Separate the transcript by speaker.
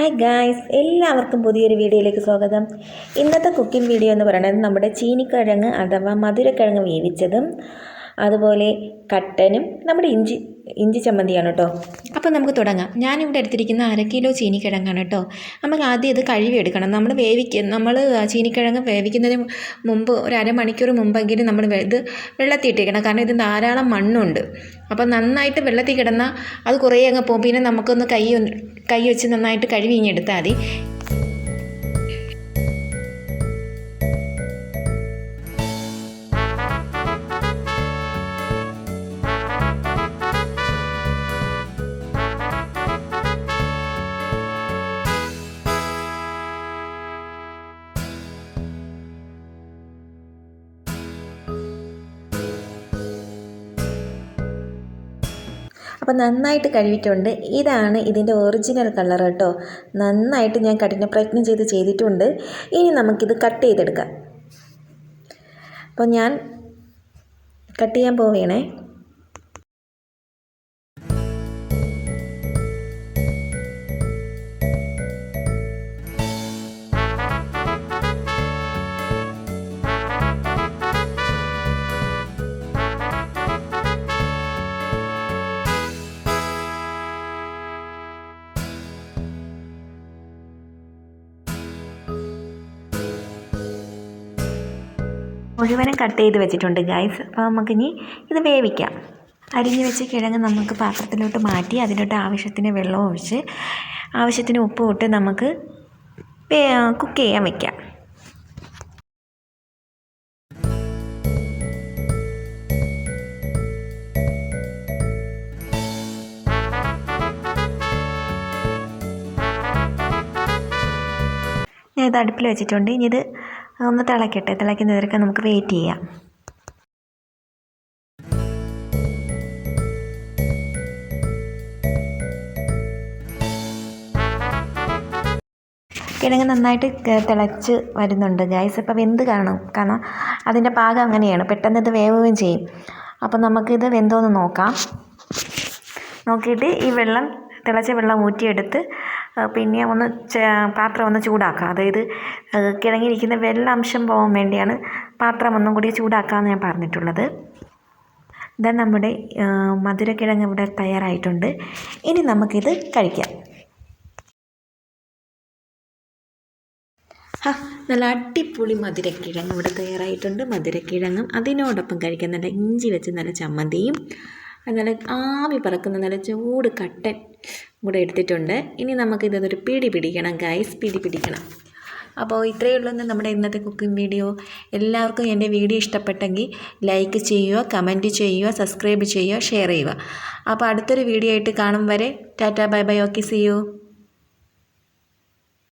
Speaker 1: Hi guys എല്ലാവർക്കും പുതിയൊരു വീഡിയോയിലേക്ക് സ്വാഗതം. ഇന്നത്തെ കുക്കിംഗ് വീഡിയോ എന്ന് പറയുന്നത് നമ്മുടെ ചീനിക്കിഴങ്ങ് അഥവാ മധുരക്കിഴങ്ങ് വേവിച്ചതും അതുപോലെ കട്ടനും നമ്മുടെ ഇഞ്ചി ഇഞ്ചി ചമ്മന്തിയാണ് കേട്ടോ. അപ്പോൾ നമുക്ക് തുടങ്ങാം. ഞാനിവിടെ എടുത്തിരിക്കുന്ന അര കിലോ ചീനിക്കിഴങ്ങാണ് കേട്ടോ. നമുക്ക് ആദ്യം ഇത് കഴുകിയെടുക്കണം നമ്മൾ വേവിക്ക നമ്മൾ ചീനിക്കിഴങ്ങ് വേവിക്കുന്നതിന് മുമ്പ് ഒരു അരമണിക്കൂർ മുമ്പെങ്കിലും നമ്മൾ ഇത് വെള്ളത്തിൽ ഇട്ടിരിക്കണം കാരണം ഇത് ധാരാളം മണ്ണുണ്ട്. അപ്പോൾ നന്നായിട്ട് വെള്ളത്തിൽ കിടന്നാൽ അത് കുറേ അങ്ങ് പോകും. പിന്നെ നമുക്കൊന്ന് കൈ കൈ വെച്ച് നന്നായിട്ട് കഴുകി ഇനി എടുത്താൽ മതി. അപ്പോൾ നന്നായിട്ട് കഴുകിയിട്ടുണ്ട്. ഇതാണ് ഇതിന്റെ ഒറിജിനൽ കളർ കേട്ടോ. നന്നായിട്ട് ഞാൻ കഠിന പ്രയത്നം ചെയ്ത് ചെയ്തിട്ടുണ്ട്. ഇനി നമുക്കിത് കട്ട് ചെയ്തെടുക്കാം. അപ്പോൾ ഞാൻ കട്ട് ചെയ്യാൻ പോവുകയാണേ. മുഴുവനും കട്ട് ചെയ്ത് വെച്ചിട്ടുണ്ട് ഗൈസ് അപ്പോൾ നമുക്കിനി ഇത് വേവിക്കാം. അരിഞ്ഞ് വെച്ച് കിഴങ്ങ് നമുക്ക് പാത്രത്തിലോട്ട് മാറ്റി അതിലോട്ട് ആവശ്യത്തിന് വെള്ളം ഒഴിച്ച് ആവശ്യത്തിന് ഉപ്പ് ഇട്ട് നമുക്ക് കുക്ക് ചെയ്യാൻ വെക്കാം. ഞാൻ ഇത് അടുപ്പിൽ വെച്ചിട്ടുണ്ട്. ഇനി ഇത് ഒന്ന് തിളയ്ക്കട്ടെ തിളയ്ക്കുന്നതിനൊക്കെ നമുക്ക് വെയിറ്റ് ചെയ്യാം. കിഴങ്ങ് നന്നായിട്ട് തിളച്ച് വരുന്നുണ്ട് ഗൈസ് ഇപ്പോൾ വെന്ത് കാണും. കാരണം അതിന്റെ പാകം അങ്ങനെയാണ്. പെട്ടെന്ന് ഇത് വേവുകയും ചെയ്യും. അപ്പോൾ നമുക്കിത് വെന്തോന്ന് നോക്കാം. നോക്കിയിട്ട് ഈ വെള്ളം തിളച്ച വെള്ളം ഊറ്റിയെടുത്ത് പിന്നെ ഒന്ന് പാത്രം ഒന്ന് ചൂടാക്കുക. അതായത് കിഴങ്ങിയിരിക്കുന്ന വെള്ള അംശം പോകാൻ വേണ്ടിയാണ് പാത്രം ഒന്നും കൂടി ചൂടാക്കാമെന്ന് ഞാൻ പറഞ്ഞിട്ടുള്ളത്. ഇതാ നമ്മുടെ മധുരക്കിഴങ്ങ് ഇവിടെ തയ്യാറായിട്ടുണ്ട്. ഇനി നമുക്കിത് കഴിക്കാം. നല്ല അടിപൊളി മധുരക്കിഴങ്ങ് ഇവിടെ തയ്യാറായിട്ടുണ്ട്. മധുരക്കിഴങ്ങും അതിനോടൊപ്പം കഴിക്കാൻ നല്ല ഇഞ്ചി വെച്ച് നല്ല ചമ്മന്തിയും നല്ല ആവി പറക്കുന്ന നല്ല ചൂട് കട്ടൻ കൂടെ എടുത്തിട്ടുണ്ട്. ഇനി നമുക്ക് ഇതൊരു പിടി പിടിക്കണം ഗൈസ് പിടി പിടിക്കണം. അപ്പോൾ ഇത്രയേ ഉള്ളൂ നമ്മുടെ ഇന്നത്തെ കുക്കിംഗ് വീഡിയോ എല്ലാവർക്കും എന്റെ വീഡിയോ ഇഷ്ടപ്പെട്ടെങ്കിൽ ലൈക്ക് ചെയ്യുക കമന്റ് ചെയ്യുക സബ്സ്ക്രൈബ് ചെയ്യുക ഷെയർ ചെയ്യുക. അപ്പോൾ അടുത്തൊരു വീഡിയോ ആയിട്ട് കാണും വരെ. Tata bye bye okay see you